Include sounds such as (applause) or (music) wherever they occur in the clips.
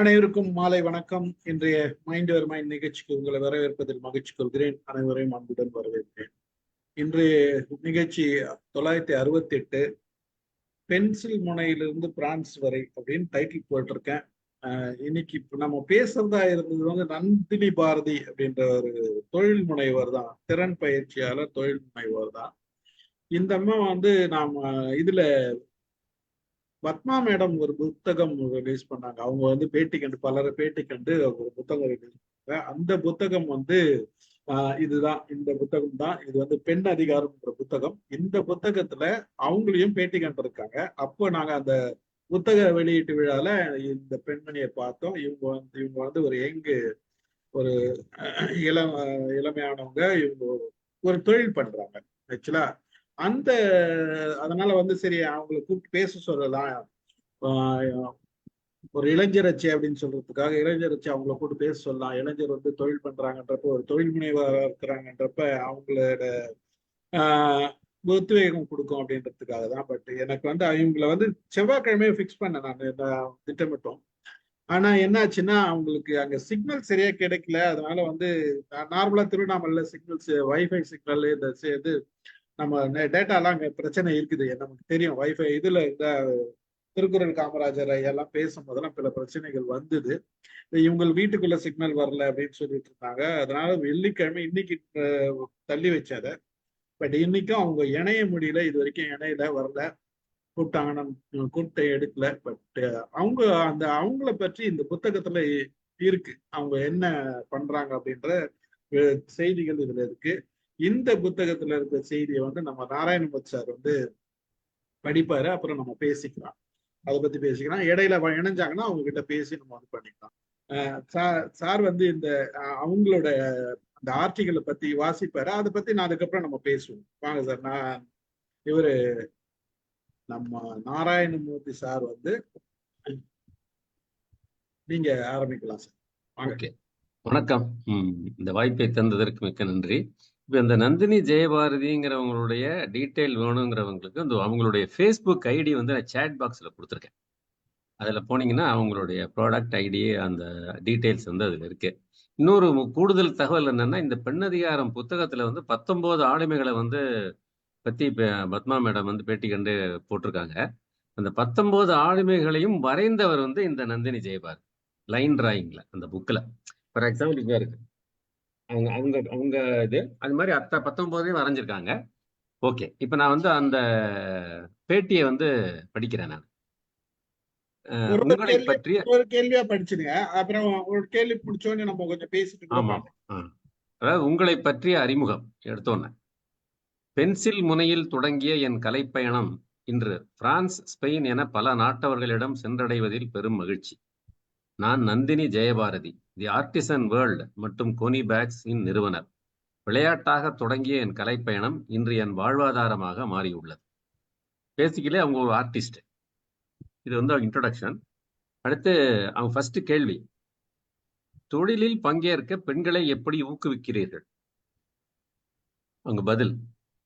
அனைவருக்கும் மாலை வணக்கம். இன்றைய மைண்ட் யுவர் மைண்ட் நிகழ்ச்சிக்கு உங்களை வரவேற்பதில் மகிழ்ச்சி கொள்கிறேன். அனைவரையும் அன்புடன் வரவேற்கிறேன். இன்றைய நிகழ்ச்சி தொள்ளாயிரத்தி அறுபத்தி எட்டு பென்சில் முனையிலிருந்து பிரான்ஸ் வரை அப்படின்னு டைட்டில் போட்டிருக்கேன். இன்னைக்கு இப்போ நம்ம பேசுறதா இருந்தது வந்து நந்தினி பாரதி அப்படின்ற ஒரு தொழில் முனைவர் தான். திறன் பயிற்சியாளர் தொழில் முனைவர் தான். இந்த அம்மா வந்து நாம இதுல பத்மா மேடம் ஒரு புத்தகம் ரிலீஸ் பண்ணாங்க. அவங்க வந்து பேட்டி கண்டு பலரை பேட்டி கண்டு ஒரு புத்தகம் ரிலீஸ் பண்ணாங்க. அந்த புத்தகம் வந்து இதுதான். இந்த புத்தகம் தான். இது வந்து பெண் அதிகாரம்ன்ற புத்தகம். இந்த புத்தகத்துல அவங்களையும் பேட்டி கண்டிருக்காங்க. அப்போ நாங்க அந்த புத்தக வெளியீட்டு விழால இந்த பெண்மணியை பார்த்தோம். இவங்க வந்து இவங்க வந்து ஒரு எங்கு ஒரு இளம் இளமையானவங்க. இவங்க ஒரு தொழில் பண்றாங்க. ஆக்சுவலா அந்த அதனால வந்து சரி அவங்களை கூப்பிட்டு பேச சொல்லலாம். ஒரு இளைஞரட்சி அப்படின்னு சொல்றதுக்காக இளைஞரட்சி அவங்கள கூப்பிட்டு பேச சொல்லலாம். இளைஞர் வந்து தொழில் பண்றாங்கன்றப்ப ஒரு தொழில் முனைவராக இருக்கிறாங்கன்றப்ப அவங்களோட ஆஹ் உத்வேகம் கொடுக்கும் அப்படின்றதுக்காக தான். பட் எனக்கு வந்து அவங்கள வந்து செவ்வாய்க்கிழமையே ஃபிக்ஸ் பண்ணேன் நான். திட்டமிட்டோம். ஆனா என்னாச்சுன்னா அவங்களுக்கு அங்க சிக்னல் சரியா கிடைக்கல. அதனால வந்து நார்மலா திருவண்ணாமலையில சிக்னல்ஸ் வைஃபை சிக்னல் இந்த இது நம்ம டேட்டாலாம் அங்கே பிரச்சனை இருக்குது. நமக்கு தெரியும். வைஃபை இதுல இந்த திருக்குறள் காமராஜர் எல்லாம் பேசும்போதெல்லாம் பல பிரச்சனைகள் வந்தது. இவங்க வீட்டுக்குள்ள சிக்னல் வரல அப்படின்னு சொல்லிட்டு இருந்தாங்க. அதனால வெள்ளிக்கிழமை இன்னைக்கு தள்ளி வச்சாத பட் இன்னைக்கும் அவங்க இணைய முடியல. இது வரைக்கும் இணையில வரல. கூப்பிட்டாங்கன்னா கூப்பிட்ட எடுக்கல. பட் அவங்க அந்த அவங்கள பற்றி இந்த புத்தகத்துல இருக்கு. அவங்க என்ன பண்றாங்க அப்படின்ற செய்திகள் இதுல இருக்கு. இந்த புத்தகத்துல இருக்க செய்தியை வந்து நம்ம நாராயணமூர்த்தி சார் வந்து படிப்பாரு அப்புறம் நம்ம பேசிக்கலாம். அதை பத்தி பேசிக்கலாம். இடையில இணைஞ்சாங்கன்னா அவங்க கிட்ட பேசி நம்ம வந்து பண்ணிக்கலாம். சார் வந்து இந்த அவங்களோட அந்த ஆர்டிகளை பத்தி வாசிப்பாரு. அதை பத்தி நான் அதுக்கப்புறம் நம்ம பேசுவோம். வாங்க சார் நான் இவரு நம்ம நாராயணமூர்த்தி சார் வந்து நீங்க ஆரம்பிக்கலாம் சார். ஓகே. வணக்கம். இந்த வாய்ப்பை தந்ததற்கு மிக்க நன்றி. இப்போ இந்த நந்தினி ஜெயபாரதிங்கிறவங்களுடைய டீட்டெயில் வேணுங்கிறவங்களுக்கு இந்த அவங்களுடைய ஃபேஸ்புக் ஐடி வந்து நான் சேட் பாக்ஸில் கொடுத்துருக்கேன். அதில் போனீங்கன்னா அவங்களுடைய ப்ராடக்ட் ஐடி அந்த டீட்டெயில்ஸ் வந்து அதில் இருக்கு. இன்னொரு கூடுதல் தகவல் என்னன்னா இந்த பெண்ணதிகாரம் புத்தகத்தில் வந்து பத்தொம்போது ஆளுமைகளை வந்து பற்றி பத்மா மேடம் வந்து பேட்டி கண்டு போட்டிருக்காங்க. அந்த பத்தொம்போது ஆளுமைகளையும் வரைந்தவர் வந்து இந்த நந்தினி ஜெயபாரதி. லைன் டிராயிங்கில் அந்த புக்கில் ஃபார் எக்ஸாம்பிள் இங்கே இருக்கு. அவங்க அவங்க அவங்க இது. அது மாதிரி அத்த பத்தொன்பதையும் வரைஞ்சிருக்காங்க. ஓகே. இப்போ நான் வந்து அந்த பேட்டியை வந்து படிக்கிறேன் நான். உங்களை பற்றி ஒரு கேள்வியா படிச்சிருங்க. அப்புறம் ஒரு கேள்வி பிடிச்சோன்னு நம்ம கொஞ்சம் பேசிட்டு ஆமா. அதாவது உங்களை பற்றிய அறிமுகம் எடுத்தோன்னே. பென்சில் முனையில் தொடங்கிய என் கலைப்பயணம் இன்று பிரான்ஸ் ஸ்பெயின் என பல நாட்டவர்களிடம் சென்றடைவதில் பெரும் மகிழ்ச்சி. நான் Nandini Jayabharathi. The artisan world மற்றும் கோனி பேக்ஸ் இன் நிறுவனர். விளையாட்டாக தொடங்கிய என் கலைப்பயணம் இன்று என் வாழ்வாதாரமாக மாறியுள்ளது. பேசிக்கலே அவங்க ஒரு ஆர்டிஸ்ட் இது வந்து அவங்க இன்ட்ரொடக்ஷன் அடுத்து அவங்க ஃபர்ஸ்ட் கேள்வி. தொழிலில் பங்கேற்க பெண்களை எப்படி ஊக்குவிக்கிறீர்கள்? அவங்க பதில்.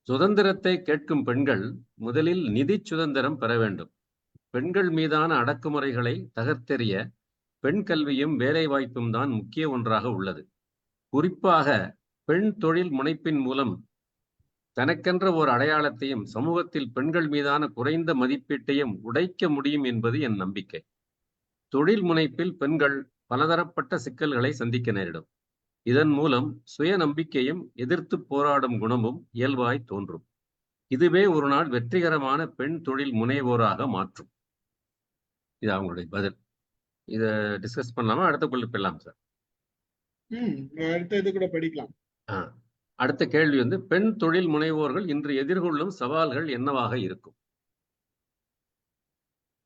சுதந்திரத்தை கேட்கும் பெண்கள் முதலில் நிதி சுதந்திரம் பெற வேண்டும். பெண்கள் மீதான அடக்குமுறைகளை தகர்த்தெறிய பெண் கல்வியும் வேலை வாய்ப்பும் தான் முக்கிய ஒன்றாக உள்ளது. குறிப்பாக பெண் தொழில் முனைப்பின் மூலம் தனக்கென்ற ஒரு அடையாளத்தையும் சமூகத்தில் பெண்கள் மீதான குறைந்த மதிப்பீட்டையும் உடைக்க முடியும் என்பது என் நம்பிக்கை. தொழில் முனைப்பில் பெண்கள் பலதரப்பட்ட சிக்கல்களை சந்திக்க நேரிடும். இதன் மூலம் சுய நம்பிக்கையும் எதிர்த்து போராடும் குணமும் இயல்பாய் தோன்றும். இதுவே ஒரு நாள் வெற்றிகரமான பெண் தொழில் முனைவோராக மாற்றும். இது அவங்களுடைய பதில். இத டிஸ்கஸ் பண்ணலாமா? அடுத்த கொள்ளு போயிடலாம் சார் அடுத்த இது கூட படிக்கலாம். அடுத்த கேள்வி வந்து பெண் தொழில் முனைவோர்கள் இன்று எதிர்கொள்ளும் சவால்கள் என்னவாக இருக்கும்?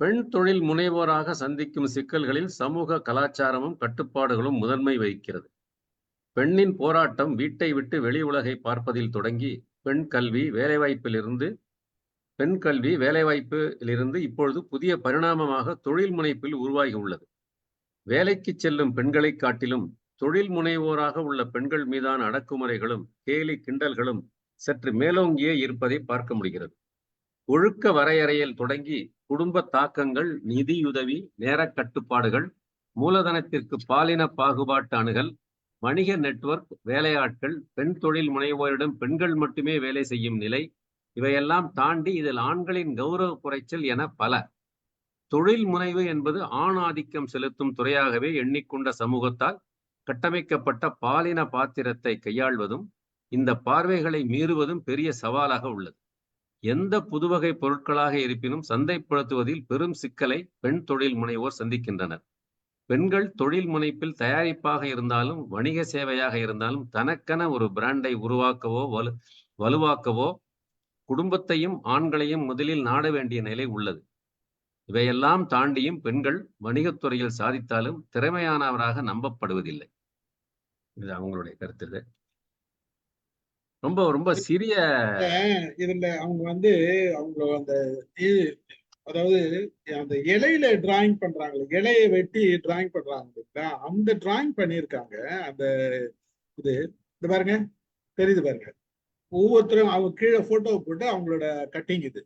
பெண் தொழில் முனைவோராக சந்திக்கும் சிக்கல்களில் சமூக கலாச்சாரமும் கட்டுப்பாடுகளும் முதன்மை வகிக்கிறது. பெண்ணின் போராட்டம் வீட்டை விட்டு வெளி உலகை பார்ப்பதில் தொடங்கி பெண் கல்வி வேலைவாய்ப்பிலிருந்து பெண் கல்வி வேலைவாய்ப்பிலிருந்து இப்பொழுது புதிய பரிணாமமாக தொழில் முனைப்பில் உருவாகி உள்ளது. வேலைக்கு செல்லும் பெண்களை காட்டிலும் தொழில் முனைவோராக உள்ள பெண்கள் மீதான அடக்குமுறைகளும் கேலி கிண்டல்களும் சற்று மேலோங்கியே இருப்பதை பார்க்க முடிகிறது. ஒழுக்க வரையறையில் தொடங்கி குடும்ப தாக்கங்கள் நிதியுதவி நேர கட்டுப்பாடுகள் மூலதனத்திற்கு பாலின பாகுபாட்டு அணுகல் வணிக நெட்வொர்க் வேலையாட்கள் பெண் தொழில் முனைவோரிடம் பெண்கள் மட்டுமே வேலை செய்யும் நிலை இவையெல்லாம் தாண்டி இதில் ஆண்களின் கௌரவ குறைச்சல் என பல. தொழில் முனைவு என்பது ஆண் ஆதிக்கம் செலுத்தும் துறையாகவே எண்ணிக்கொண்ட சமூகத்தால் கட்டமைக்கப்பட்ட பாலின பாத்திரத்தை கையாள்வதும் இந்த பார்வைகளை மீறுவதும் பெரிய சவாலாக உள்ளது. எந்த புதுவகை பொருட்களாக இருப்பினும் சந்தைப்படுத்துவதில் பெரும் சிக்கலை பெண் தொழில் முனைவோர் சந்திக்கின்றனர். பெண்கள் தொழில் முனைப்பில் தயாரிப்பாக இருந்தாலும் வணிக சேவையாக இருந்தாலும் தனக்கென ஒரு பிராண்டை உருவாக்கவோ வலு வலுவாக்கவோ குடும்பத்தையும் ஆண்களையும் முதலில் நாட வேண்டிய நிலை உள்ளது. இவையெல்லாம் தாண்டியும் பெண்கள் வணிகத்துறையில் சாதித்தாலும் திறமையானவராக நம்பப்படுவதில்லை. இது அவங்களுடைய கருத்து ரொம்ப ரொம்ப சிறிய இதுல அவங்க வந்து அவங்க அந்த இது அதாவது அந்த இலையில டிராயிங் பண்றாங்களே இலையை வெட்டி டிராயிங் பண்றாங்க இல்லைங்களா? அந்த டிராயிங் பண்ணியிருக்காங்க. அந்த இது இது பாருங்க தெரியுது பாருங்க. ஒவ்வொருத்தரும் அவங்க கீழே போட்டோ போட்டு அவங்களோட கட்டிங் இது.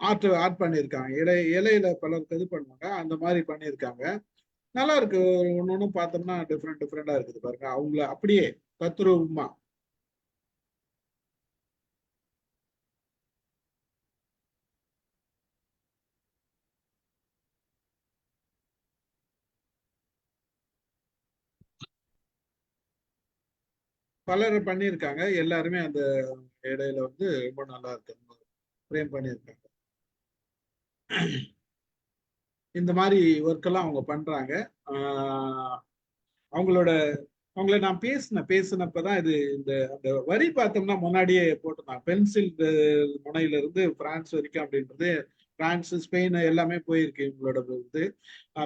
ஆர்ட் ஆர்ட் பண்ணியிருக்காங்க. இலை இலையில பலருக்கு இது பண்ணுவாங்க. அந்த மாதிரி பண்ணியிருக்காங்க. நல்லா இருக்கு. ஒன்று ஒன்று பார்த்தோம்னா டிஃப்ரெண்ட் டிஃப்ரெண்டாக இருக்குது பாருங்க. அவங்கள அப்படியே தத்ரூபமாக பலர் பண்ணியிருக்காங்க. எல்லாருமே அந்த இடையில வந்து ரொம்ப நல்லா இருக்கு ஃப்ரேம் பண்ணியிருக்காங்க. இந்த மாதிரி ஒர்க்கெல்லாம் அவங்க பண்றாங்க. அவங்களோட அவங்கள நான் பேசினேன் பேசினப்பதான் இது இந்த அந்த வரி பார்த்தோம்னா முன்னாடியே போட்டிருந்தாங்க. பென்சில் முனையில இருந்து பிரான்ஸ் வரைக்கும் அப்படின்றது பிரான்ஸ் ஸ்பெயின் எல்லாமே போயிருக்கு இவங்களோட வந்து.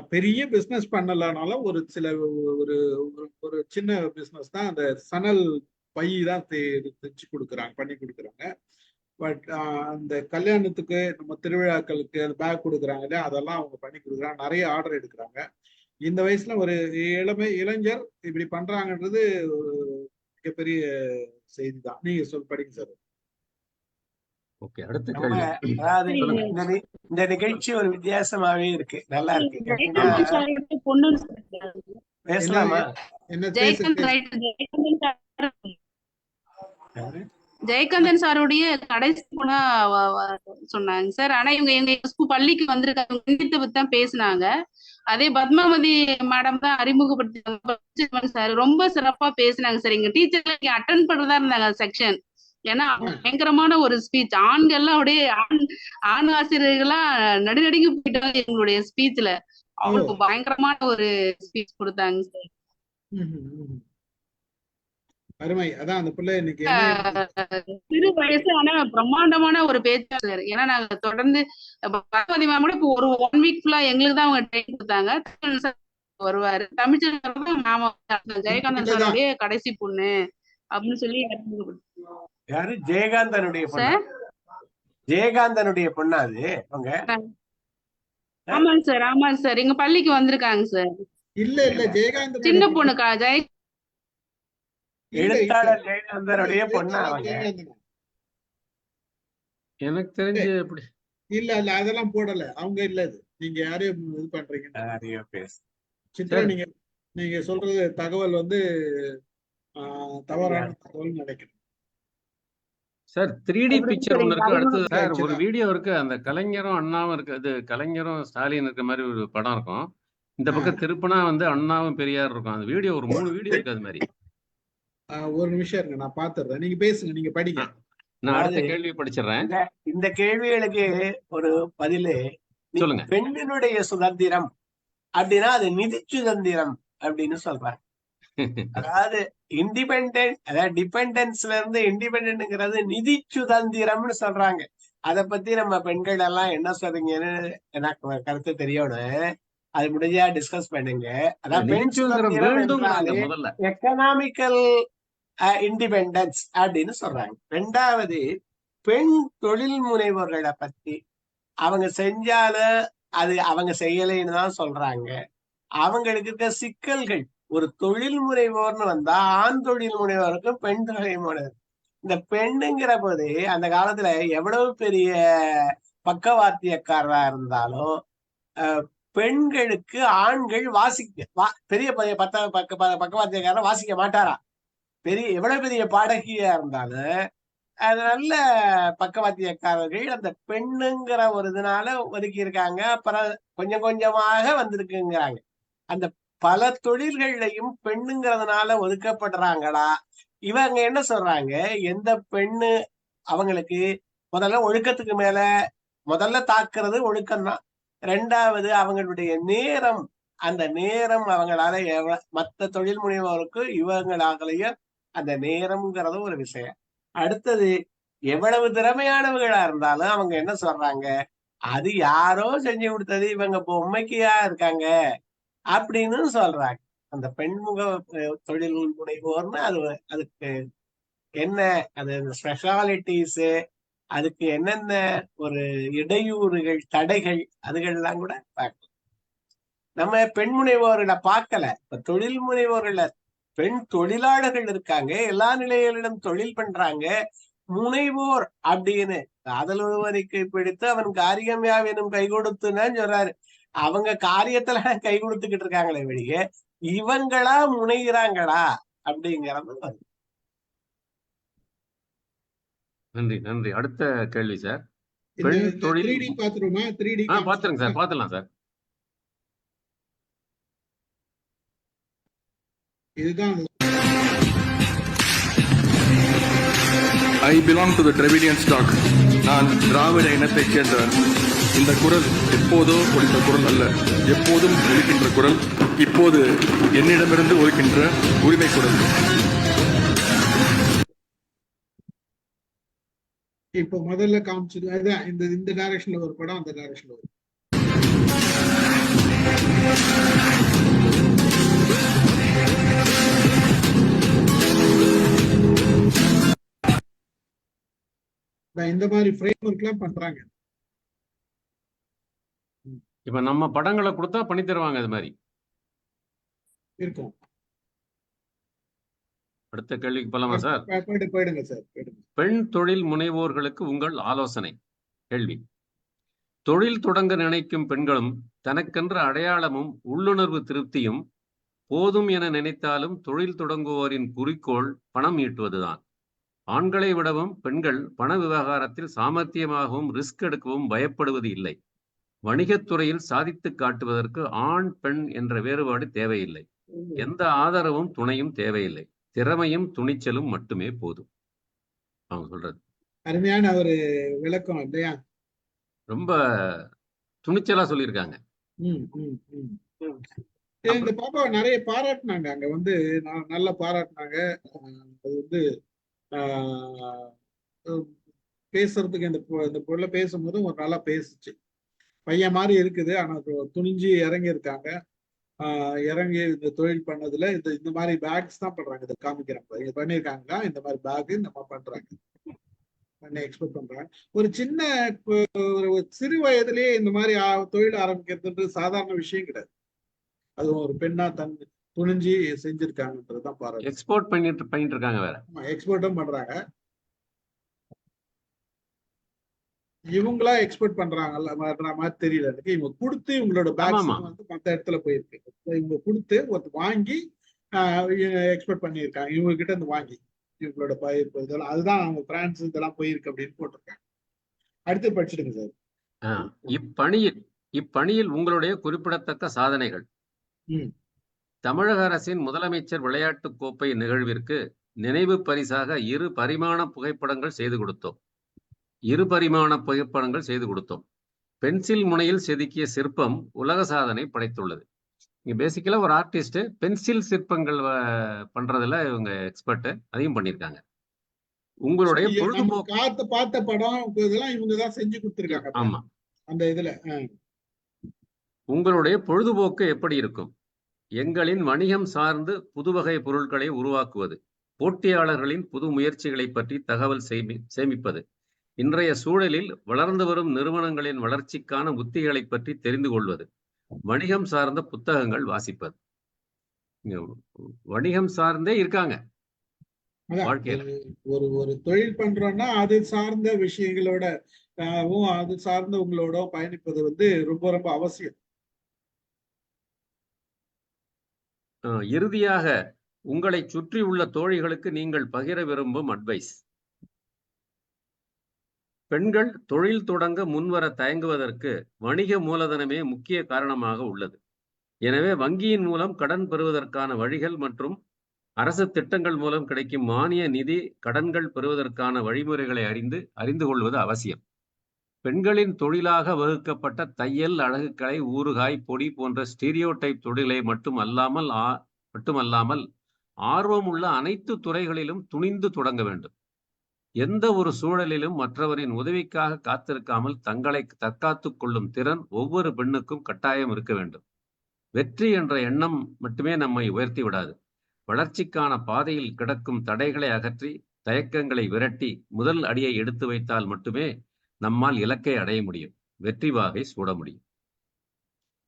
பெரிய பிஸ்னஸ் பண்ணலனாலும் ஒரு சில ஒரு ஒரு- சின்ன பிஸ்னஸ் தான் அந்த சணல் பை தான் தே- தைச்சு கொடுக்குறாங்க பண்ணி கொடுக்குறாங்க. பட் அந்த கல்யாணத்துக்கு நம்ம திருவிழாக்களுக்கு அந்த பேக் கொடுக்குறாங்க இல்லையா? அதெல்லாம் அவங்க பண்ணி கொடுக்குறாங்க. நிறைய ஆர்டர் எடுக்கிறாங்க. இந்த வயசுல ஒரு இளமை இளைஞர் இப்படி பண்றாங்கன்றது ஒரு மிகப்பெரிய செய்தி தான். நீங்க சொல் படிங்க சார். ஓகே அடுத்த நம்ம கேள்வி. அதாவது. இந்த நிகழ்ச்சி ஒரு வித்தியாசமாவே இருக்கு. நல்லா இருக்கு. பேசலாமா? ஜெயகாந்தன் சாருடைய கடைசி வ- சொன்னாங்க சார். ஆனா இவங்க எங்க ஸ்கூல் பள்ளிக்கு வந்திருக்காங்க. கணிதத்தை பத்தி தான் பேசினாங்க. அதே பத்மாவதி மேடம் தான் அறிமுகப்படுத்தி சார் ரொம்ப சிறப்பா பேசினாங்க சார். எங்க டீச்சர்ல அட்டன் பண்றதா இருந்தாங்க செக்ஷன் ஏன்னா பயங்கரமான ஒரு ஸ்பீச் ஆண்கள் எல்லாம் அப்படியே ஆண் ஆண் ஆசிரியர்களா நடுநடுங்கி போயிட்டாங்க எங்களுடைய ஸ்பீச்ல அவங்களுக்கு பயங்கரமான ஒரு ஸ்பீச் கொடுத்தாங்க சார். அருமை. அதான் அந்த பிள்ளை இன்னைக்கு சிறு வயசு ஆனா பிரம்மாண்டமான ஒரு பேச்சாளர் ஏன்னா நாங்க தொடர்ந்து பகவதி மேம் கூட இப்போ ஒரு ஒன் வீக் ஃபுல்லா எங்களுக்கு தான் அவங்க ட்ரெயின் கொடுத்தாங்க. வருவாரு. தமிழ் மேம் ஜெயகாந்தன் சாருடைய கடைசி பொண்ணு அப்படின்னு சொல்லி. யாரு? ஜெயகாந்தனுடைய பொண்ணா? சார்? ஜெயகாந்தனுடைய பொண்ணா அது? அவங்க? ஆமாங்க சார் ஆமாங்க சார். எங்க பள்ளிக்கு வந்திருக்காங்க சார். இல்ல இல்ல ஜெயகாந்த் சின்ன பொண்ணுக்கா? ஜெய எழுத்தாளர் ஜெயகாந்தனுடைய பொண்ணா அவங்க? எனக்கு தெரிஞ்சு எப்படி? இல்ல இல்ல அதெல்லாம் போடல. அவங்க இல்ல இது நீங்க யாரையும் இது பண்றீங்க சித்ரா. நீங்க நீங்க சொல்றது தகவல் வந்து ஆஹ், தவறான தகவல் நினைக்கிறேன். சார் த்ரீ டி பிக்சர் ஒன்று இருக்கு சரி, அடுத்தது சார் ஒரு. வீடியோ இருக்கு அந்த கலைஞரும் அண்ணாவும் இருக்கு அது கலைஞரும் ஸ்டாலின் இருக்கிற மாதிரி ஒரு படம் இருக்கும். இந்த பக்கம் திருப்பினா வந்து அண்ணாவும் பெரியார் இருக்கும். அந்த வீடியோ ஒரு மூணு வீடியோ இருக்கு அது மாதிரி. ஒரு நிமிஷம் இருங்க நான் பாத்துறேன். நீங்க பேசுங்க நீங்க படிங்க. நான் அடுத்த கேள்வி படிச்சிடுறேன். இந்த கேள்விகளுக்கு ஒரு பதிலு. சொல்லுங்க. பெண்ணினுடைய சுதந்திரம் அப்படின்னா அது நிதி சுதந்திரம் அப்படின்னு சொல்றாங்க. அதாவது இண்டிபெண்ட் அதாவது டிபெண்டன்ஸ்ல இருந்து இண்டிபெண்ட்ங்கிறது நிதி சுதந்திரம்னு சொல்றாங்க. அத பத்தி நம்ம பெண்கள் எல்லாம் என்ன சொல்றீங்கன்னு எனக்கு கருத்து தெரியணும். அது முடிஞ்சா டிஸ்கஸ் பண்ணுங்க. அதாவது பெண் நிதி சுதந்திரம் எக்கனாமிக்கல் இண்டிபெண்டன்ஸ் அப்படின்னு சொல்றாங்க. ரெண்டாவது பெண் தொழில் முனைவோர்களை பத்தி அவங்க செஞ்சாலும் அது அவங்க செய்யலைன்னு தான் சொல்றாங்க. அவங்களுக்கு இருக்க சிக்கல்கள் ஒரு தொழில் முனைவோர்னு வந்தா ஆண் தொழில் முனைவோருக்கும் பெண் தொழில் முனைவர். இந்த பெண்ணுங்கிற போது அந்த காலத்துல எவ்வளவு பெரிய பக்கவாத்தியக்காரரா இருந்தாலும் அஹ், பெண்களுக்கு ஆண்கள் வாசிக்க வா- பெரிய பெரிய பத்த பக்க பக்கவாத்தியக்காரர் பக்கவாத்தியக்காரன் வாசிக்க மாட்டாரா? பெரிய எவ்வளவு பெரிய பாடகியா இருந்தாலும் அது நல்ல பக்கவாத்தியக்காரர்கள் அந்த பெண்ணுங்கிற ஒரு இதனால ஒதுக்கி இருக்காங்க அப்புறம் கொஞ்சம் கொஞ்சமாக வந்திருக்குங்கிறாங்க. அந்த பல தொழில்கள்லையும் பெண்ணுங்கிறதுனால ஒதுக்கப்படுறாங்களா இவங்க என்ன சொல்றாங்க? எந்த பெண்ணு அவங்களுக்கு முதல்ல ஒழுக்கத்துக்கு மேல முதல்ல தாக்குறது ஒழுக்கம் தான் ரெண்டாவது அவங்களுடைய நேரம் அந்த நேரம் அவங்களால மற்ற மத்த தொழில் முனைவோருக்கு இவங்களாகலையும் அந்த நேரம்ங்கிறது ஒரு விஷயம். அடுத்தது எவ்வளவு திறமையானவர்களா இருந்தாலும் அவங்க என்ன சொல்றாங்க? அது யாரோ செஞ்சு கொடுத்தது இவங்க பொம்மைக்கியா இருக்காங்க. அப்படின்னு சொல்றாங்க. அந்த பெண்முக தொழில் முனைவோர்னு அது அதுக்கு என்ன அது ஸ்பெஷாலிட்டிஸ் அதுக்கு என்னென்ன ஒரு இடையூறுகள் தடைகள் அதுகள்லாம் கூட பார்க்கலாம். நம்ம பெண் முனைவோர்களை பார்க்கல. இப்ப தொழில் முனைவோர்கள பெண் தொழிலாளர்கள் இருக்காங்க. எல்லா நிலைகளிலும் தொழில் பண்றாங்க. முனைவோர் அப்படின்னு. காதல் ஒருவருக்கு பிடித்து அவன் காரியம் யாவினும் கை கொடுத்துன்னு சொல்றாரு. அவங்க காரியத்துல கை கொடுத்துக்கிட்டு இருக்காங்களே வெளியே இவங்களா முனைகிறாங்களா அப்படிங்கறது வருது. நன்றி நன்றி. அடுத்த கேள்வி சார். பெண் தொழில் பாத்துருங்க சார். பாத்துடலாம் சார். இதுதான் I belong to the Dravidian stock நான் திராவிட இனத்தைச் சேர்ந்தவன். இந்த குரல் எப்போதோ ஒழித்த குரல் அல்ல. எப்போதும் ஒழிக்கின்ற குரல் இப்போது என்னிடமிருந்து ஒழிக்கின்ற உரிமை குரல். இப்போ முதல்ல காமிச்சது அதான் இந்த இந்த டைரக்ஷன்ல ஒரு படம் அந்த டைரக்ஷன்ல ஒரு இந்த மாதிரி ஃப்ரேம் ஒர்க்லாம் பண்றாங்க. இப்ப நம்ம படங்களை கொடுத்தா பண்ணி தருவாங்க இது மாதிரி. இருக்கும். அடுத்த கேள்விக்கு போலாமா சார்? போயிடுங்க சார் பெண் தொழில் முனைவோர்களுக்கு உங்கள் ஆலோசனை. கேள்வி. தொழில் தொடங்க நினைக்கும் பெண்களும் தனக்கென்ற அடையாளமும் உள்ளுணர்வு திருப்தியும் போதும் என நினைத்தாலும் தொழில் தொடங்குவோரின் குறிக்கோள் பணம் ஈட்டுவதுதான். ஆண்களை விடவும் பெண்கள் பண விவகாரத்தில் சாமர்த்தியமாகவும் ரிஸ்க் எடுக்கவும் பயப்படுவது இல்லை. வணிகத்துறையில் சாதித்து காட்டுவதற்கு ஆண் பெண் என்ற வேறுபாடு தேவையில்லை. எந்த ஆதரவும் துணையும் தேவையில்லை. திறமையும் துணிச்சலும் மட்டுமே போதும். அவங்க சொல்றது. அருமையான ஒரு விளக்கம் இல்லையா? ரொம்ப துணிச்சலா சொல்லியிருக்காங்க. இந்த பாப்பாவை நிறைய பாராட்டினாங்க. அங்க வந்து நல்லா பாராட்டினாங்க. அது வந்து பேசுறதுக்கு இந்த பொ- இந்த பொருளை பேசும்போது ஒரு நல்லா பேசுச்சு. பையன் மாதிரி இருக்குது. ஆனா துணிஞ்சு இறங்கி இருக்காங்க ஆஹ் இறங்கி இந்த தொழில் பண்ணதுல இந்த இந்த மாதிரி பேக்ஸ் தான் பண்றாங்க. இதை காமிக்கிறாங்க இங்க பண்ணியிருக்காங்க இந்த மாதிரி பேக் இந்த மாதிரி பண்றாங்க. பண்ணி எக்ஸ்போர்ட் பண்றாங்க. ஒரு சின்ன இப்போ ஒரு சிறு வயதிலேயே இந்த மாதிரி தொழில் ஆரம்பிக்கிறதுன்றது சாதாரண விஷயம் கிடையாது. அதுவும் ஒரு பெண்ணா தன் துணிஞ்சு செஞ்சிருக்காங்கன்றதுதான் பாராட்டு. எக்ஸ்போர்ட் பண்ணிட்டு பண்ணிட்டு இருக்காங்க வேற எக்ஸ்போர்ட்டும் பண்றாங்க. இவங்களா எக்ஸ்போர்ட் பண்றாங்கல்ல பண்ற மாதிரி தெரியல. எனக்கு இவங்க கொடுத்து இவங்களோட பேக்ஸ் ஆமாமா. வந்து மத்த இடத்துல போயிருக்கு. இவங்க கொடுத்து ஒரு வாங்கி எக்ஸ்போர்ட் பண்ணியிருக்காங்க. இவங்க கிட்ட இருந்து வாங்கி இவங்களோட பயிர் இதெல்லாம் அதுதான் அவங்க பிரான்ஸ் இதெல்லாம் போயிருக்கு அப்படின்னு போட்டிருக்காங்க. அடுத்து படிச்சிடுங்க சார். இப்பணியில் இப்பணியில் உங்களுடைய குறிப்பிடத்தக்க சாதனைகள். தமிழக அரசின் முதலமைச்சர் விளையாட்டுக் கோப்பை நிகழ்விற்கு நினைவு பரிசாக இரு பரிமாண புகைப்படங்கள் செய்து கொடுத்தோம். இரு பரிமாண புகைப்படங்கள் செய்து கொடுத்தோம். பென்சில் முனையில் செதுக்கிய சிற்பம் உலக சாதனை படைத்துள்ளது. இங்க பேசிக்கலா ஒரு ஆர்டிஸ்ட் பென்சில் சிற்பங்கள் பண்றதுல இவங்க எக்ஸ்பர்ட் அதையும் பண்ணியிருக்காங்க உங்களுடைய பொழுதுபோக்கு காத்த பார்த்த படம் இதெல்லாம் இவங்க தான் செஞ்சு கொடுத்துருக்காங்க. ஆமா. அந்த இதுல. உங்களுடைய பொழுதுபோக்கு எப்படி இருக்கும்? எங்களின் வணிகம் சார்ந்து புதுவகை பொருட்களை உருவாக்குவது போட்டியாளர்களின் புது முயற்சிகளை பற்றி தகவல் சேமி சேமிப்பது இன்றைய சூழலில் வளர்ந்து வரும் நிறுவனங்களின் வளர்ச்சிக்கான உத்திகளை பற்றி தெரிந்து கொள்வது வணிகம் சார்ந்த புத்தகங்கள் வாசிப்பது. வணிகம் சார்ந்தே இருக்காங்க. ஒரு- ஒரு ஒரு தொழில் பண்றோம்னா அது சார்ந்த விஷயங்களோட ஆஹ் அது சார்ந்த உங்களோட பயணிப்பது வந்து ரொம்ப ரொம்ப அவசியம். இறுதியாக உங்களை சுற்றி உள்ள தோழிகளுக்கு நீங்கள் பகிர விரும்பும் அட்வைஸ் பெண்கள் தொழில் தொடங்க முன்வர தயங்குவதற்கு வணிக மூலதனமே முக்கிய காரணமாக உள்ளது. எனவே வங்கியின் மூலம் கடன் பெறுவதற்கான வழிகள் மற்றும் அரசு திட்டங்கள் மூலம் கிடைக்கும் மானிய நிதி கடன்கள் பெறுவதற்கான வழிமுறைகளை அறிந்து அறிந்து கொள்வது அவசியம். பெண்களின் தொழிலாக வகுக்கப்பட்ட தையல் அழகுக்கலை ஊறுகாய் பொடி போன்ற ஸ்டீரியோ டைப் தொழிலை மட்டும் அல்லாமல் மட்டுமல்லாமல் ஆர்வமுள்ள அனைத்து துறைகளிலும் துணிந்து தொடங்க வேண்டும். எந்த ஒரு சூழலிலும் மற்றவரின் உதவிக்காக காத்திருக்காமல் தங்களை தற்காத்துக் கொள்ளும் திறன் ஒவ்வொரு பெண்ணுக்கும் கட்டாயம் இருக்க வேண்டும். வெற்றி என்ற எண்ணம் மட்டுமே நம்மை உயர்த்தி விடாது. வளர்ச்சிக்கான பாதையில் கிடக்கும் தடைகளை அகற்றி தயக்கங்களை விரட்டி முதல் அடியை எடுத்து வைத்தால் மட்டுமே நம்மால் இலக்கை அடைய முடியும். வெற்றி வாகை சூட முடியும்.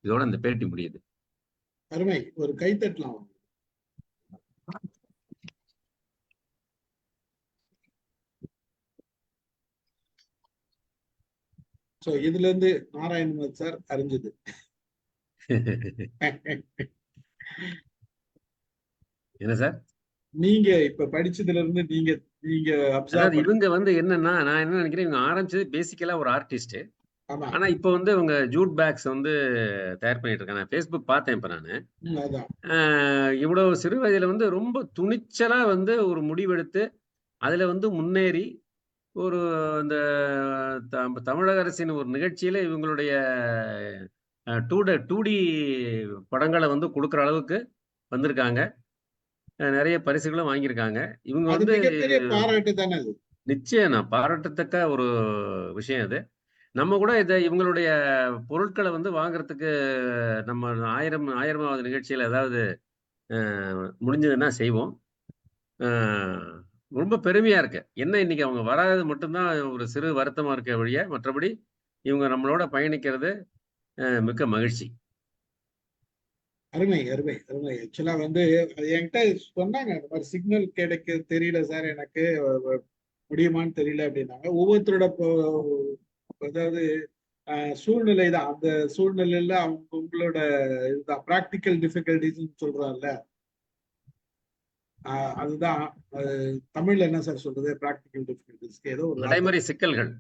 இதோட இந்த பேட்டி முடியுது. அருமை. ஒரு கைத்தட்டலாம் சோ இதுல இருந்து நாராயணமூர்த்தி சார் அறிஞ்சது. (laughs) என்ன சார்? நீங்க இப்ப படிச்சதுல இருந்து நீங்க நீங்க அதாவது இவங்க வந்து என்னன்னா நான் என்ன நினைக்கிறேன் இவங்க ஆரம்பிச்சது பேசிக்கலா ஒரு ஆர்டிஸ்ட் ஆனா இப்போ வந்து இவங்க ஜூட் பேக்ஸ் வந்து தயார் பண்ணிட்டு இருக்காங்க. நான் ஃபேஸ்புக் பார்த்தேன் இப்ப நானு. இவ்வளவு சிறு வயதுல வந்து ரொம்ப துணிச்சலா வந்து ஒரு முடிவெடுத்து அதுல வந்து முன்னேறி ஒரு இந்த தமிழக அரசின் ஒரு நிகழ்ச்சியில இவங்களுடைய டூ ட டூ படங்களை வந்து கொடுக்குற அளவுக்கு வந்திருக்காங்க. நிறைய பரிசுகளும் வாங்கியிருக்காங்க. இவங்க வந்து பாராட்டு தானே நிச்சயம் நான் பாராட்டத்தக்க ஒரு விஷயம் அது. நம்ம கூட இதை இவங்களுடைய பொருட்களை வந்து வாங்குறதுக்கு நம்ம ஆயிரம் ஆயிரமாவது நிகழ்ச்சியில் ஏதாவது முடிஞ்சதுன்னா செய்வோம். ரொம்ப பெருமையா இருக்கு. என்ன இன்னைக்கு அவங்க வராதது மட்டும்தான் ஒரு சிறு வருத்தமா இருக்க வழிய. மற்றபடி இவங்க நம்மளோட பயணிக்கிறது மிக்க மகிழ்ச்சி. அருமை அருமை அருமை. ஆக்சுவலா வந்து என்கிட்ட சொன்னாங்க இந்த மாதிரி சிக்னல் கிடைக்க தெரியல சார் எனக்கு முடியுமான்னு தெரியல அப்படின்னாங்க. ஒவ்வொருத்தரோட அதாவது சூழ்நிலை தான். அந்த சூழ்நிலையில அவங்க உங்களோட இதுதான் ப்ராக்டிக்கல் டிஃபிகல்டிஸ் சொல்றாங்கல்ல. அதுதான் தமிழ்ல என்ன சார் சொல்றது? ப்ராக்டிக்கல் டிஃபிகல்டிஸ்க்கு ஏதோ ஒரு. நடைமுறை சிக்கல்கள்.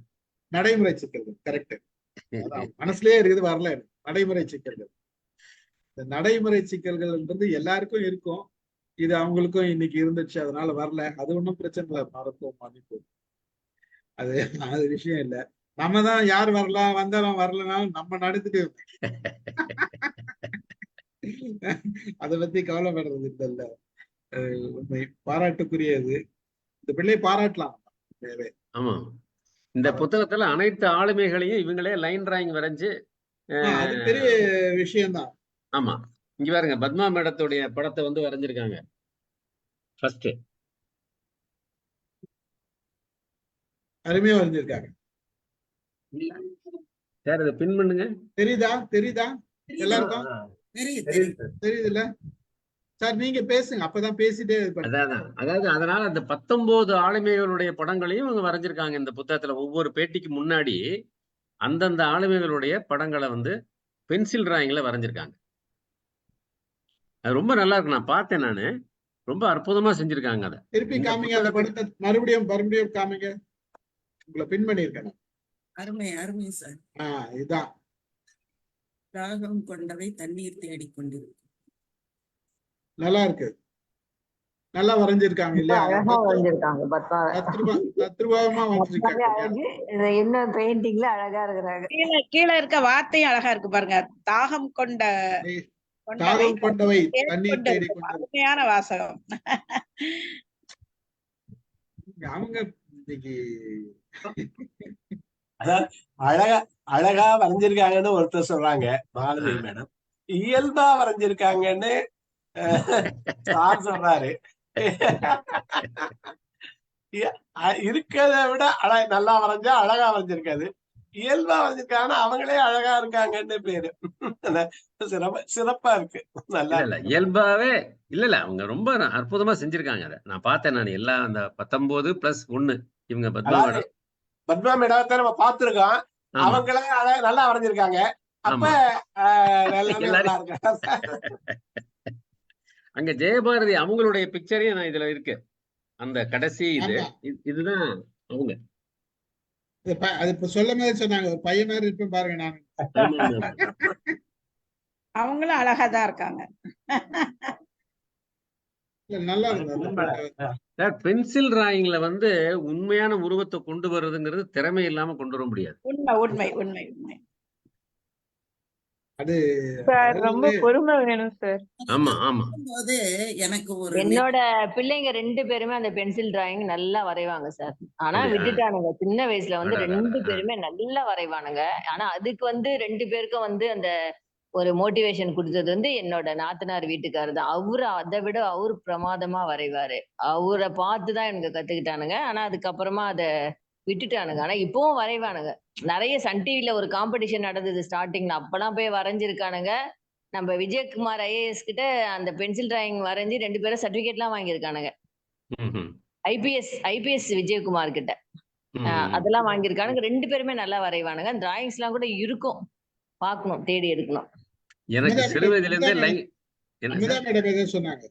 நடைமுறை சிக்கல்கள் கரெக்ட் மனசுலயே இருக்குது வரல. நடைமுறை சிக்கல்கள். இந்த நடைமுறை சிக்கல்கள்ன்றது எல்லாருக்கும் இருக்கும். இது அவங்களுக்கும் இன்னைக்கு இருந்துச்சு அதனால வரல. அது ஒண்ணும் பிரச்சனை இல்லை. மறப்போம் மன்னிப்போம் அது அது விஷயம் இல்ல. நம்ம தான் யார் வரலாம் வந்தாலும் வரலனாலும் நம்ம நடத்திட்டு (laughs) அதை பத்தி கவலைப்படுறது இல்லைல்ல அஹ் உண்மை. பாராட்டுக்குரியது. இந்த பிள்ளை பாராட்டலாம். ஆமா. இந்த புத்தகத்துல அனைத்து ஆளுமைகளையும் இவங்களே லைன் டிராயிங் வரைஞ்சு பெரிய விஷயம்தான். ஆமா. இங்க பாருங்க பத்மா மேடத்துடைய படத்தை வந்து வரைஞ்சிருக்காங்க. ஃபர்ஸ்ட் அருமையா வரைஞ்சிருக்காங்க. சார் இதை பின் பண்ணுங்க. தெரியுதா? தெரியுதா? எல்லாருக்கும் தெரியுது தெரியுதுல்ல? சார் நீங்க பேசுங்க. அப்பதான் பேசிட்டே. அதான். அதாவது அதனால அந்த பத்தொன்பது ஆளுமைகளுடைய படங்களையும் இவங்க வரைஞ்சிருக்காங்க இந்த புத்தகத்துல. ஒவ்வொரு பேட்டிக்கு முன்னாடி அந்தந்த ஆளுமைகளுடைய படங்களை வந்து பென்சில் டிராயிங்ல வரைஞ்சிருக்காங்க. அது ரொம்ப நல்லா இருக்கு. நான் பார்த்தேன் நானு. ரொம்ப அற்புதமா செஞ்சிருக்காங்க அதை. திருப்பி காமிங்க அந்த படத்தை மறுபடியும் மறுபடியும் காமிங்க. உங்களை பின் பண்ணிருக்கேன் அருமை அருமை சார். ஆஹ் இதான் ராகம் கொண்டவை தண்ணீர் தேடிக் கொண்டிருக்கும். நல்லா இருக்கு. நல்லா வரைஞ்சிருக்காங்க இல்லையா? அழகா வரைஞ்சிருக்காங்க தத்ரூபமா வரைஞ்சிருக்காங்க. இன்னும் பெயிண்டிங்ல அழகா இருக்கிறாங்க? கீழே கீழே இருக்க வார்த்தையும் அழகா இருக்கு பாருங்க. தாகம் கொண்ட தாகம் கொண்டவை தண்ணீர் அருமையான வாசகம். அவங்க இன்னைக்கு அழகா அழகா வரைஞ்சிருக்காங்கன்னு ஒருத்தர் சொல்றாங்க மாலதி மேடம். இயல்பா வரைஞ்சிருக்காங்கன்னு சார் சொல்றாரு. இருக்கிறத விட அழ நல்லா வரைஞ்சா அழகா வரைஞ்சிருக்காது இயல்பா வரைஞ்சிருக்காங்கன்னா அவங்களே அழகா இருக்காங்கன்னு பேரு. சிறப்பா சிறப்பா இருக்கு. நல்லா இல்ல இயல்பாவே இல்ல இல்ல. அவங்க ரொம்ப அற்புதமா செஞ்சிருக்காங்க அதை. நான் பார்த்தேன் நான். எல்லா அந்த பத்தொன்பது பிளஸ் ஒண்ணு. இவங்க பத்மா மேடம். பத்மா மேடத்தை நம்ம பார்த்திருக்கோம். அவங்களே அழ- நல்லா வரைஞ்சிருக்காங்க. அப்ப (laughs) அங்க ஜெயபாரதி அவங்களுடைய பிக்சரையும் நான் இதுல இருக்கு. அந்த கடைசி. இது- இதுதான் அவங்க. அது இப்ப சொல்லும் போதே சொன்னாங்க. ஒரு பையன் மாதிரி இருப்பேன் பாருங்க நான். அவங்களும் அழகா தான் இருக்காங்க. பென்சில் டிராயிங்ல வந்து உண்மையான உருவத்தை கொண்டு வர்றதுங்கிறது திறமை இல்லாம கொண்டு வர முடியாது. உண்மை உண்மை உண்மை உண்மை. அது சார் ரொம்ப பொறுமை வேணும் சார். ஆமா ஆமா. போது எனக்கு ஒரு என்னோட பிள்ளைங்க ரெண்டு பேருமே அந்த பென்சில் டிராயிங் நல்லா வரைவாங்க சார். ஆனா? விட்டுட்டானுங்க. சின்ன வயசுல வந்து. ரெண்டு பேருமே நல்லா வரைவானுங்க. ஆனா அதுக்கு வந்து ரெண்டு பேருக்கும் வந்து அந்த ஒரு மோட்டிவேஷன் கொடுத்தது வந்து என்னோட நாத்தனார் வீட்டுக்காரர் தான். அவரு அதை விட அவரு பிரமாதமா வரைவாரு. அவரை பார்த்து தான் எனக்கு கத்துக்கிட்டானுங்க. ஆனா அதுக்கப்புறமா அதை விட்டுட்டானுங்க. ஆனா இப்பவும் வரைவானுங்க. நிறைய சன் டிவில ஒரு காம்படிஷன் நடந்தது ஸ்டார்டிங்ல அப்பெல்லாம் போய் வரைஞ்சிருக்கானுங்க. நம்ம விஜயகுமார் ஐஏஎஸ் கிட்ட அந்த பென்சில் டிராயிங் வரைஞ்சி ரெண்டு பேரும் சர்டிபிகேட்லாம் வாங்கியிருக்கானுங்க. ம்ஹும். ஐபிஎஸ் ஐபிஎஸ் விஜயகுமார் கிட்ட. அதெல்லாம் வாங்கியிருக்கானுங்க. ரெண்டு பேருமே நல்லா வரைவானுங்க. டிராயிங்ஸ் எல்லாம் கூட இருக்கும். பார்க்கணும் தேடி எடுக்கணும். எனக்கு சிறு வயதுல இருந்தே சொன்னாங்க.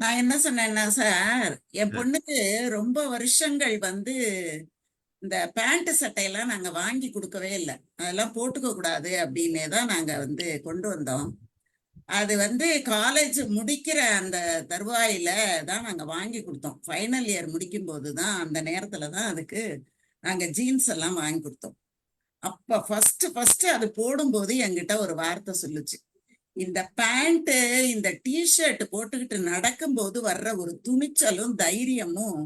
நான் என்ன சொன்னேன்னா சார் என் பொண்ணுக்கு ரொம்ப வருஷங்கள் வந்து இந்த பேண்ட் சட்டையெல்லாம் நாங்க வாங்கி கொடுக்கவே இல்லை. அதெல்லாம் போட்டுக்க கூடாது அப்படின்னே தான் நாங்க வந்து கொண்டு வந்தோம். அது வந்து காலேஜ் முடிக்கிற அந்த தருவாயில தான் நாங்க வாங்கி கொடுத்தோம். ஃபைனல் இயர் முடிக்கும் போது தான் அந்த நேரத்துல தான் அதுக்கு நாங்க ஜீன்ஸ் எல்லாம் வாங்கி கொடுத்தோம். அப்ப ஃபர்ஸ்ட் ஃபர்ஸ்ட் அது போடும்போது என்கிட்ட ஒரு வார்த்தை சொல்லுச்சு. இந்த பேண்ட் இந்த டிஷர்ட் போட்டுக்கிட்டு நடக்கும்போது வர்ற ஒரு துணிச்சலும் தைரியமும்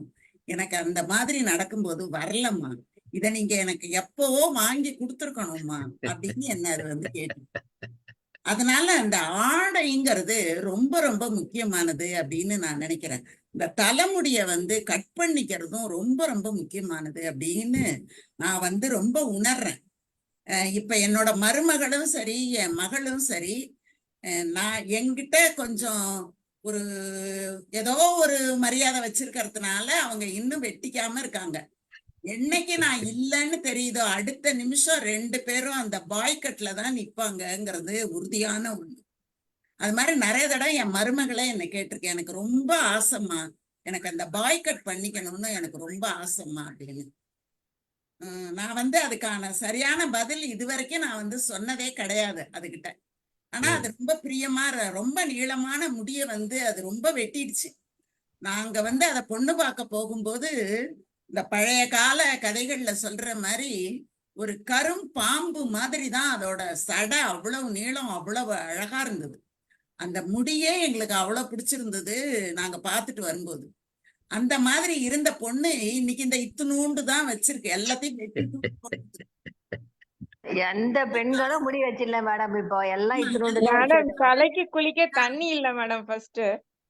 எனக்கு அந்த மாதிரி நடக்கும்போது வரலம்மா. இத நீங்க எனக்கு எப்பவோ வாங்கி கொடுத்துருக்கணும்மா அப்படின்னு என்ன அது வந்து கேட்டு அதனால அந்த ஆடைங்கிறது ரொம்ப ரொம்ப முக்கியமானது அப்படின்னு நான் நினைக்கிறேன். இந்த தலைமுடிய வந்து கட் பண்ணிக்கிறதும் ரொம்ப ரொம்ப முக்கியமானது அப்படின்னு நான் வந்து ரொம்ப உணர்றேன். இப்ப என்னோட மருமகளும் சரி என் மகளும் சரி நான் என்கிட்ட கொஞ்சம் ஒரு ஏதோ ஒரு மரியாதை வச்சிருக்கிறதுனால அவங்க இன்னும் வெட்டிக்காம இருக்காங்க. என்னைக்கு நான் இல்லைன்னு தெரியுதோ அடுத்த நிமிஷம் ரெண்டு பேரும் அந்த பாய்கட்ல தான் நிப்பாங்கங்கிறது உறுதியான ஒண்ணு. அது மாதிரி நிறைய தடவை என் மருமகளை என்னை கேட்டிருக்கேன் எனக்கு ரொம்ப ஆசைம்மா எனக்கு அந்த பாய்கட் பண்ணிக்கணும்னு எனக்கு ரொம்ப ஆசைம்மா அப்படின்னு. நான் வந்து அதுக்கான சரியான பதில் இதுவரைக்கும் நான் வந்து சொன்னதே கிடையாது அதுகிட்ட. ஆனா அது ரொம்ப பிரியமா ரொம்ப நீளமான முடிய வந்து அது ரொம்ப வெட்டிடுச்சு. நாங்க வந்து அத பொண்ணு பார்க்க போகும்போது இந்த பழைய கால கதைகள்ல சொல்ற மாதிரி ஒரு கரும் பாம்பு மாதிரி தான் அதோட சடை அவ்வளவு நீளம் அவ்வளவு அழகா இருந்தது. அந்த முடியே எங்களுக்கு அவ்வளவு பிடிச்சிருந்தது நாங்க பார்த்துட்டு வரும்போது. அந்த மாதிரி இருந்த பொண்ணு இன்னைக்கு இந்த இத்துணூண்டு தான் வச்சிருக்கு. எல்லாத்தையும் வெட்டி எந்த பெண்களும் முடி வச்சிடல மேடம் இப்போ எல்லாம் இத்தினோண்டு மேடம் தலைக்கு குளிக்க தண்ணி இல்ல மேடம் ஃபர்ஸ்ட்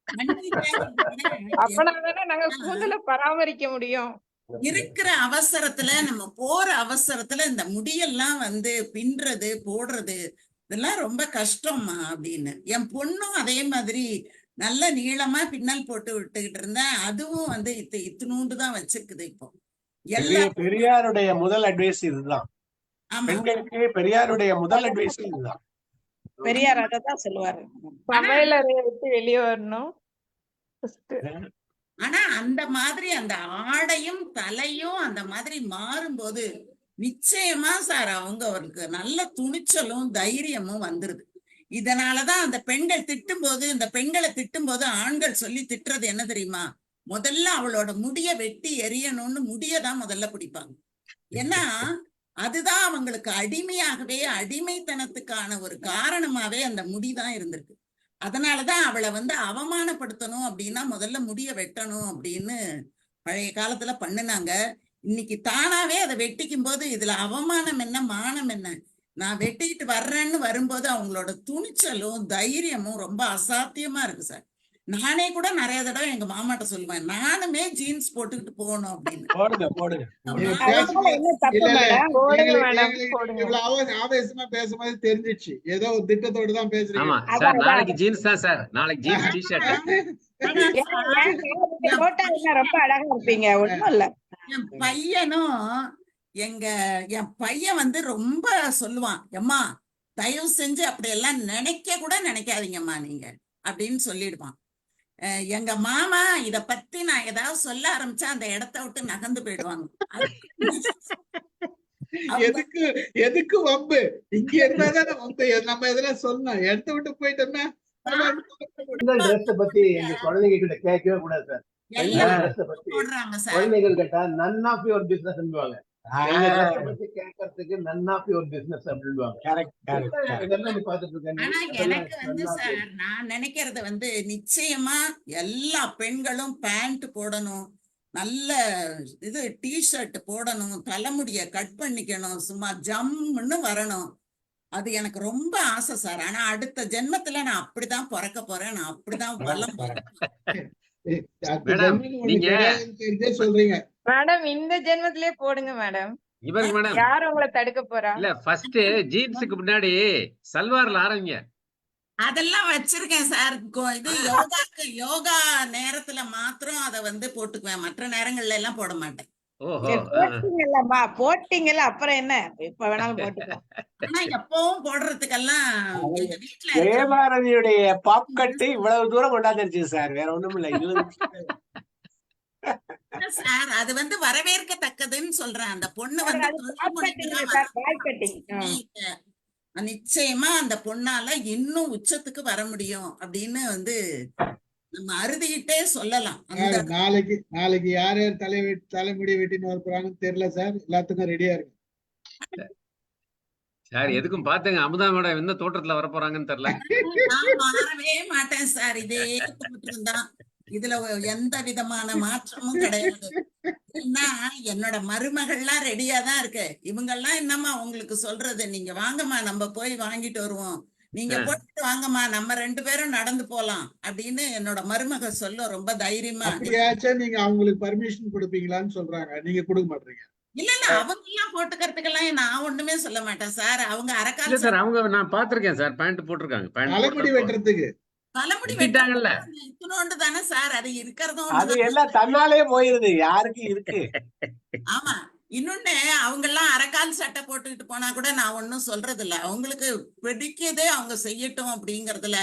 தண்ணி தேவைப்படுது. அப்பனா தானே நாங்க கூந்தல பராமரிக்க முடியும். இருக்கிற அவசரத்துல நம்ம போற அவசரத்துல இந்த முடியெல்லாம் வந்து பின்றது போடுறது இதெல்லாம் ரொம்ப கஷ்டம்மா அப்படின்னு. என் பொண்ணும் அதே மாதிரி நல்ல நீளமா பின்னல் போட்டு விட்டுக்கிட்டு இருந்தேன் அதுவும் வந்து இத்து இத்தினூண்டு தான் வச்சிருக்குது இப்போ. எல்லா பெரிய- பெரியாருடைய முதல் அட்வைஸ் இதுதான். பெண்களுக்கு பெரியாருடைய முதல் அட்வைஸ் இதுதான். பெரியார் அதான் சொல்லுவாரு. சமையலறையை விட்டு வெளியே வரணும். ஆனா அந்த மாதிரி அந்த ஆடையும் தலையும் அந்த மாதிரி மாறும்போது நிச்சயமா சார் அவங்க அவருக்கு நல்ல துணிச்சலும் தைரியமும் வந்துருது. இதனாலதான் அந்த பெண்கள் திட்டும்போது இந்த பெண்களை திட்டும்போது ஆண்கள் சொல்லி திட்டுறது என்ன தெரியுமா? முதல்ல அவளோட முடிய வெட்டி எரியணும்னு முடியதான் முதல்ல பிடிப்பாங்க. ஏன்னா அதுதான் அவங்களுக்கு அடிமையாகவே அடிமைத்தனத்துக்கான ஒரு காரணமாவே அந்த முடிதான் இருந்திருக்கு. அதனாலதான் அவளை வந்து அவமானப்படுத்தணும் அப்படின்னா முதல்ல முடிய வெட்டணும் அப்படின்னு பழைய காலத்துல பண்ணுனாங்க. இன்னைக்கு தானாவே அதை வெட்டிக்கும் போது இதுல அவமானம் என்ன மானம் என்ன? நான் வெட்டிக்கிட்டு வர்றேன்னு வரும்போது அவங்களோட துணிச்சலும் தைரியமும் ரொம்ப அசாத்தியமா இருக்கு சார். நானே கூட நிறைய தடவை எங்க மாமாட்ட சொல்லுவேன் நானுமே ஜீன்ஸ் போட்டுக்கிட்டு போகணும் அப்படின்னு. ஆவேசமா பேசும்போது தெரிஞ்சிச்சு. ஏதோ ஒரு திட்டத்தோடு தான் பேசுறீங்க. சார். நாளைக்கு ஜீன்ஸ் தான் சார். நாளைக்கு ஜீன்ஸ் போட்டா என்ன ரொம்ப அழகா இருப்பீங்க? ஒண்ணும் இல்ல. என் பையனும் எங்க என் பையன் வந்து ரொம்ப சொல்லுவான் எம்மா தயவு செஞ்சு அப்படியெல்லாம் நினைக்க கூட நினைக்காதீங்கம்மா நீங்க அப்படின்னு சொல்லிடுவான். எங்க மாமா இத பத்தி நான் ஏதாவது சொல்ல ஆரம்பிச்சா அந்த இடத்த விட்டு நகர்ந்து போயிடுவாங்க. எதுக்கு எதுக்கு வம்பு? இங்க இருந்தாதானே வம்பு. நம்ம எதனா சொல்லணும். இடத்த விட்டு போயிட்டோம்னா ட்ரெஸ் பத்தி எங்க குழந்தைங்க கிட்ட கேட்கவே கூடாது சார். குழந்தைகள் கேட்டா நன் ஆஃப் யுவர் பிசினஸ் கேட்கறதுக்கு பிசினஸ் ஆனா எனக்கு வந்து சார் நான் நினைக்கிறது வந்து நிச்சயமா எல்லா பெண்களும் பேண்ட் போடணும் நல்ல இது டிஷர்ட் போடணும் தலைமுடிய கட் பண்ணிக்கணும் சும்மா ஜம்முன்னு வரணும். அது எனக்கு ரொம்ப ஆசை சார். ஆனா அடுத்த ஜென்மத்துல நான் அப்படிதான் பிறக்க போறேன் நான் அப்படிதான் நீங்க- தெரிஞ்சே சொல்றீங்க. மேடம் இந்த ஜென்மத்திலே போடுங்க மேடம் இவருக்கு மேடம் யார் உங்களை தடுக்க போறா? இல்ல ஃபர்ஸ்ட் ஜீன்ஸுக்கு முன்னாடி சல்வார்ல ஆரம்பிங்க. அதெல்லாம் வச்சிருக்கேன் சார் இது யோகாக்கு யோகா நேரத்துல மாத்திரம் அதை வந்து போட்டுக்குவேன். மற்ற நேரங்கள்ல எல்லாம் போட மாட்டேன். போட்டீங்கல்லம்மா. போட்டீங்கல்ல அப்புறம் என்ன? எப்ப வேணாலும் போட்டுக்கோ. ஆனா எப்பவும் போடுறதுக்கெல்லாம் வீட்டுல இருக்கிற- ஜெயபாரதியுடைய பாப்கட்டு இவ்வளவு தூரம் கொண்டாந்துருச்சு சார் வேற ஒண்ணும் இல்ல சார் அது வந்து வரவேற்கத்தக்கதுன்னு சொல்றேன். அந்த பொண்ணு வந்து. நிச்சயமா அந்த பொண்ணால இன்னும் உச்சத்துக்கு வர முடியும் அப்படின்னு வந்து நம்ம அறுதியிட்டே சொல்லலாம். நாளைக்கு நாளைக்கு யார் யார் தலை தலைமுடி வெட்டின்னு வர போறாங்கன்னு தெரியல சார். எல்லாத்துக்கும் ரெடியா இருக்கு. சார் எதுக்கும் பாத்துங்க. அமுதா மேடம் என்ன தோற்றத்துல வர போறாங்கன்னு தெரியல நான் மாறவே மாட்டேன் சார். இதே தோற்றம் தான் இதுல எந்த விதமான மாற்றமும் கிடையாது. ஏன்னா என்னோட மருமகள்லாம் ரெடியா தான் இருக்கு. இவங்கெல்லாம் என்னம்மா உங்களுக்கு சொல்றது? நீங்க வாங்கம்மா நம்ம போய் வாங்கிட்டு வருவோம். நீங்க ஆ. போட்டுட்டு வாங்கம்மா நம்ம ரெண்டு பேரும் நடந்து போலாம் அப்படின்னு என்னோட மருமக சொல்ல ரொம்ப தைரியமா. நீங்க அவங்களுக்கு பர்மிஷன் கொடுப்பீங்களான்னு சொல்றாங்க. நீங்க கொடுக்க மாட்டீங்க. இல்ல இல்ல. அவங்க எல்லாம் போட்டுக்கிறதுக்கெல்லாம் நான் ஒண்ணுமே சொல்ல மாட்டேன் சார். அவங்க இல்ல அரக்கால் சார் அவங்க நான் பாத்திருக்கேன் சார். பேண்ட் போட்டிருக்காங்க. தலைமுடி பேண்ட் வெட்டுறதுக்கு. தலைமுடி வெட்டிட்டாங்கல்ல. வெட்டுறது இத்தினோண்டு தானே சார்? அது இருக்கிறதும் அது. எல்லாம் தன்னாலே போயிருது. யாருக்கு இருக்கு? ஆமா. இன்னொன்னு அவங்க எல்லாம் அரைக்கால் சட்டை போட்டுக்கிட்டு போனா கூட நான் ஒண்ணும் சொல்றது இல்ல அவங்களுக்கு பிடிக்குதே அவங்க செய்யட்டும் அப்படிங்கறதுல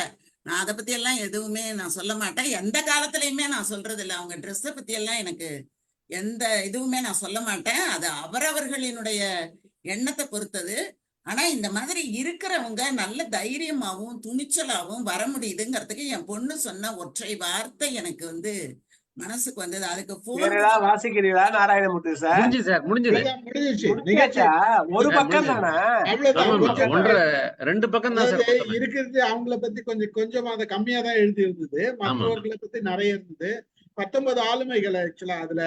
நான் அதை பத்தி எல்லாம் எதுவுமே நான் சொல்ல மாட்டேன். எந்த காலத்துலயுமே நான் சொல்றது இல்ல அவங்க ட்ரெஸ்ஸை பத்தி எல்லாம் எனக்கு எந்த இதுவுமே நான் சொல்ல மாட்டேன். அது அவரவர்களினுடைய எண்ணத்தை பொறுத்தது. ஆனா இந்த மாதிரி இருக்கிறவங்க நல்ல தைரியமாவும் துணிச்சலாவும் வர முடியுதுங்கிறதுக்கு என் பொண்ணு சொன்ன ஒற்றை வார்த்தை எனக்கு வந்து மனசுக்கு வந்தது. அதுக்கு வாசிக்கிறீங்களா? நாராயணமூர்த்தி சார்? முடிஞ்சு சார் முடிஞ்சது ஒரு பக்கம். தானே? ரெண்டு பக்கம் தான் சார் இருக்கிறது அவங்கள பத்தி கொஞ்சம் கொஞ்சம் அதை கம்மியா தான் எழுதி இருந்தது மற்றவர்களை பத்தி நிறைய இருந்தது. பத்தொன்பது ஆளுமைகள் ஆக்சுவலா அதுல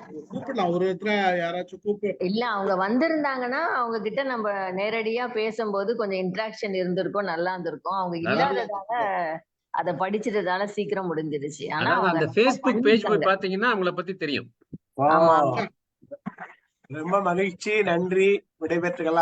கூப்பிடலாம். ஒரு ஒருத்தரா யாராச்சும் கூப்பிடு இல்ல அவங்க வந்திருந்தாங்கன்னா அவங்க கிட்ட நம்ம நேரடியா பேசும்போது கொஞ்சம் இன்ட்ராக்ஷன் இருந்திருக்கும் நல்லா இருந்திருக்கும். அவங்க இல்லாததால அத படிச்சிட்டதால சீக்கிரம் முடிஞ்சிருச்சு. ஆனா அந்த ஃபேஸ்புக் பேஜ் போய். பாத்தீங்கன்னா அவங்கள பத்தி தெரியும். ரொம்ப மகிழ்ச்சி. நன்றி. விடைபெற்றுக்கலாம்.